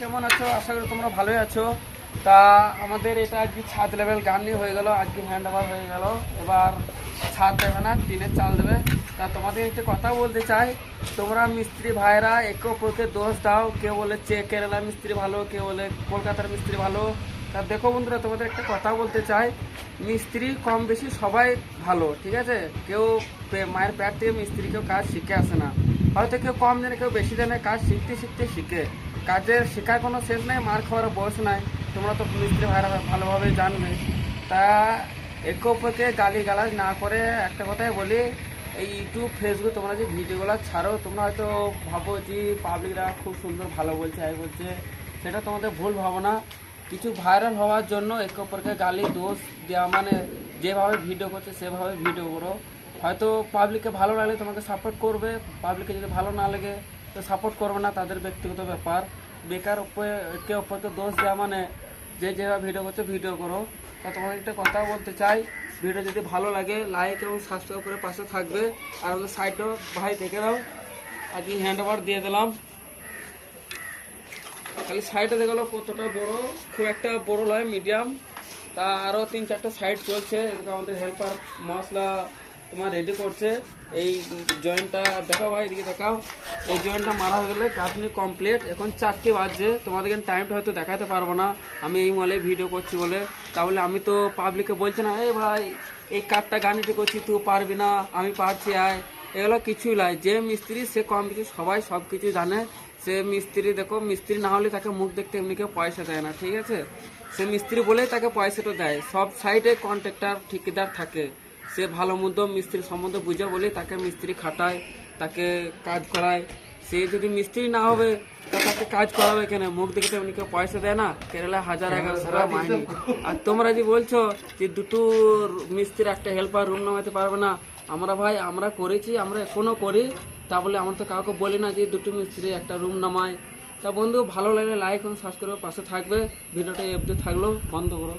কেমন আছো? আশা করি তোমরা ভালোই আছো। তা আমাদের এটা আজকে ছাদ লেভেল গানই হয়ে গেল, আজকে হ্যান্ড ওভার হয়ে গেল। এবার ছাদ দেবে না টিনের চাল দেবে। তা তোমাদের একটা কথা বলতে চাই, তোমরা মিস্ত্রি ভাইরা একে অপরকে দোষ দাও। কেউ বলে চে কেরালা মিস্ত্রি ভালো, কেউ বলে কলকাতার মিস্ত্রি ভালো। তা দেখো বন্ধুরা, তোমাদের একটা কথা বলতে চাই, মিস্ত্রি কম বেশি সবাই ভালো, ঠিক আছে? কেউ মায়ের প্যাট থেকে মিস্ত্রি কেউ কাজ শিখে আসে না। হয়তো কেউ কম জানে, কেউ বেশি জানে, কাজ শিখতে শিখতে শিখে। কাজের শেখার কোনো শেষ নাই, মার খাওয়ার বয়স নাই। তোমরা তো মিস্ত্রি ভাইরা ভালোভাবে জানবে। তা একে অপরকে গালি গালাজ না করে একটা কথাই বলি, এই ইউটিউব ফেসবুক তোমরা যে ভিডিওগুলো ছাড়ো, তোমরা হয়তো ভাবো যে পাবলিকরা খুব সুন্দর ভালো বলছে, এই বলছে। সেটা তোমাদের ভুল ভাবনা কিছু ভাইরাল হওয়ার জন্য একে অপরকে গালি, দোষ দেওয়া মানে যেভাবে ভিডিও করছে, সেভাবে ভিডিও করো। হয়তো পাবলিককে ভালো লাগলে তোমাকে সাপোর্ট করবে পাবলিককে যদি ভালো না লাগে তো সাপোর্ট করবে না, তাদের ব্যক্তিগত ব্যাপার। বেকার একে অপরকে দোষ দেওয়া মানে যে যেভাবে ভিডিও করছে ভিডিও করো। তা তোমাদের একটা কথা বলতে চাই ভিডিও যদি ভালো লাগে লাইক এবং সাবস্ক্রাইব করে পাশে থাকবে। আর আমাদের সাইডও ভাই দেখে দাও আজকে হ্যান্ড ওভার দিয়ে দিলাম। খালি সাইডে দেখল কতটা বড়। খুব একটা বড় নয় মিডিয়াম তা আরও তিন চারটা সাইড চলছে। আমাদের হেল্পার মশলা তোমার রেডি করছে। এই জয়েন্টটা দেখাও ভাই, এদিকে দেখাও। এই জয়েন্টটা মারা হয়ে গেলে কাটনি কমপ্লিট এখন চারটে বাজছে। তোমাদেরকে টাইমটা হয়তো দেখাতে পারব না। আমি এই মলে ভিডিও করছি বলে। তাহলে আমি তো পাবলিকে বলছি না এই ভাই, এই কাঠটা গানিটি করছি, তুই পারবি না, আমি পারছি, আয়। এগুলো কিছুই নয় যে মিস্ত্রি, সে কম কিছু সবাই সব কিছু জানে। সে মিস্ত্রি, দেখো, মিস্ত্রি না হলে তাকে মুখ দেখতে এমনি কেউ পয়সা দেয় না, ঠিক আছে? সে মিস্ত্রি বলেই তাকে পয়সাটা দেয়। সব সাইডে কন্ট্রাক্টর ঠিকাদার থাকে। সে ভালো মন্দ মিস্ত্রি সম্বন্ধে বুঝে বলে তাকে মিস্ত্রি খাটায় তাকে কাজ করায়। সে যদি মিস্ত্রি না হবে তাকে কাজ করাবে কেন? মুখ দেখতে এমনি কেউ পয়সা দেয় না? কেরালা হাজার এগারোশো টাকা মাইনে। আর তোমরা যে বলছো যে দুটো মিস্ত্রি একটা হেল্পার রুম নামাতে পারবে না আমরা ভাই আমরা করেছি আমরা এখনও করি। তা বলে আমরা তো কাউকে বলি না যে দুটো মিস্ত্রি একটা রুম নামায়। তা বন্ধু ভালো লাগলে লাইক এবং সাবস্ক্রাইব পাশে থাকবে। ভিডিওটা এফতে থাকল বন্ধ করো।